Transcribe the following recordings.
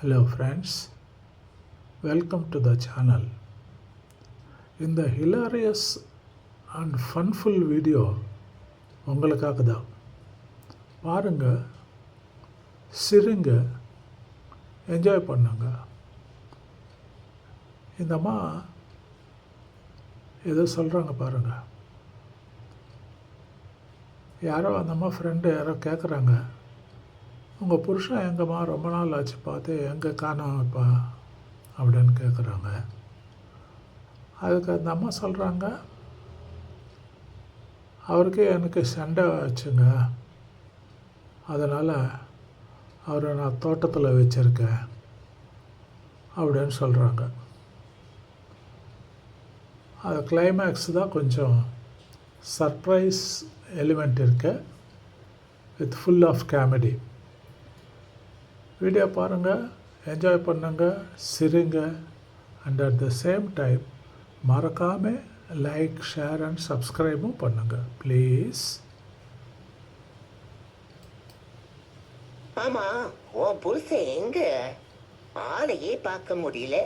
Hello friends welcome to the channel இந்த hilarious and funful video உங்களுக்காக தான் பாருங்கள் சிரிங்க என்ஜாய் பண்ணுங்க. இந்த அம்மா ஏதோ சொல்கிறாங்க பாருங்க. யாரோ அந்த அம்மா ஃப்ரெண்டு யாரோ கேட்குறாங்க உங்கள் புருஷன் எங்கம்மா ரொம்ப நாள் ஆச்சு பார்த்து எங்கே காணோம் இப்போ? அப்படின்னு கேட்குறாங்க அதுக்கு அந்த அம்மா சொல்கிறாங்க அவருக்கு எனக்கு சண்டை ஆச்சுங்க. அதனால் அவரை நான் தோட்டத்தில் வச்சுருக்கேன் அப்படின்னு சொல்கிறாங்க அது கிளைமேக்ஸ் தான் கொஞ்சம் சர்ப்ரைஸ் எலிமெண்ட் இருக்கு. With full of comedy video பாருங்கள் என்ஜாய் பண்ணுங்க சிரிங்க. And at the same time மறக்காமல் லைக் ஷேர் அண்ட் சப்ஸ்கிரைபும் பண்ணுங்கள் ப்ளீஸ் ஆமா உன் புருஷன் எங்க? ஆளையே பார்க்க முடியல.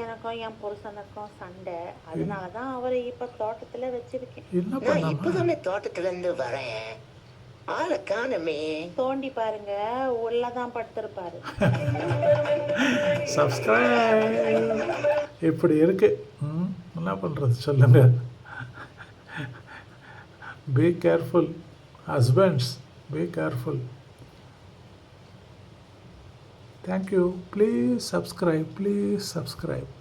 எனக்கும் என் புருஷனுக்கும் சண்டை. அதனால தான் அவரை இப்ப தோட்டத்துல வச்சிருக்கேன். என்ன நான் இப்பதானே தோட்டத்துல இருந்து வரேன். ஆளை காணுமே தோண்டி பாருங்க உள்ளதான் படுத்திருப்பாரு. சப்ஸ்கிரைப் இப்படி இருக்கு. ம் என்ன பண்ணுறது சொல்லுங்க. Be careful husbands be careful thank you please subscribe please subscribe